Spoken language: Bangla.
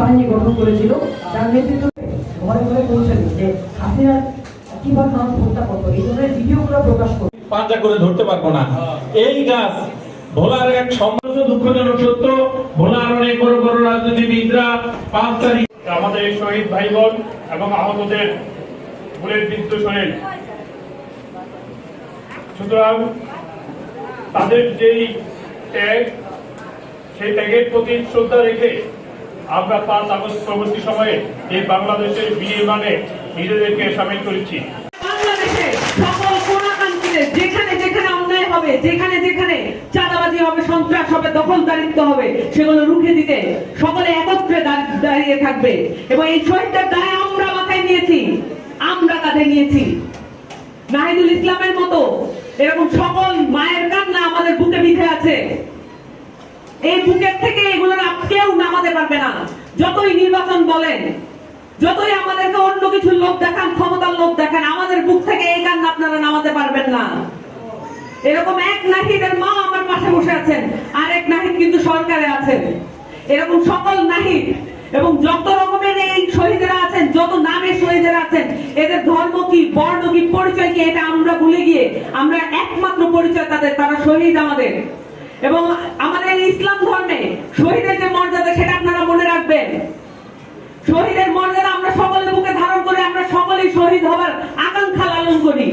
বাহিনী গঠন করেছিল, যার নেতৃত্বে ঘরে ঘরে পৌঁছেন যে হাসিনার কীভাবে মানুষ হত্যা করতো, এই ধরনের ভিডিওগুলো প্রকাশ করতো পাঞ্জা করে ধরতে পারব না। এই গাছ ভোলার এক সমাজ দুঃখজনক সত্য। ভোলার অনেক বড় বড় রাজনীতিবিদরা পাঁচ তারিখ আমাদের শহীদ ভাই বোন এবং আহতদের বুলেট বিদ্ধ শরীর সুতরাং তাদের যেই ত্যাগ সেই ত্যাগের প্রতি শ্রদ্ধা রেখে আমরা পাঁচ আগস্ট পরবর্তী সময়ে এই বাংলাদেশের বিনির্মাণে নিজেদেরকে সামিল করেছি। যেখানে যেখানে চাঁদাবাজি হবে, সন্ত্রাস হবে হবে, সেগুলো রুখে দিতে সকলে একত্রে দাঁড়িয়ে থাকবে। এবং এই শহীদদের দায় আমরা মাথায় নিয়েছি, আমরা কাঁধে নিয়েছি। নাহিদুল ইসলামের মতো এরকম সকল মায়ের কান্না আমাদের বুকে বিধে আছে। এই বুকের থেকে এগুলো কেউ নামাতে পারবে না। যতই নির্বাচন বলেন, যতই আমাদেরকে অন্য কিছু লোক দেখান, ক্ষমতার লোক দেখান, আমাদের বুক থেকে এই কান্না আপনারা নামাতে পারবেন না। এরকম এক নাহিদের মা আমার পাশে বসে আছেন, আর এক নাহিদ কিন্তু সরকারে আছেন। এরকম সকল নাহিদ এবং যত রকমের এই শহীদেরা আছেন, যত নামের শহীদেরা আছেন, এদের ধর্ম কি, বর্ণ কি, পরিচয় কি, এটা আমরা ভুলে গিয়ে আমরা একমাত্র পরিচয় তাদের, তারা শহীদ আমাদের। এবং আমাদের শহীদের যে মর্যাদা, সেটা আপনারা মনে রাখবেন। শহীদের মর্যাদা আমরা সকলের বুকে ধারণ করে আমরা সকলেই শহীদ হবার আকাঙ্ক্ষা লালন করি।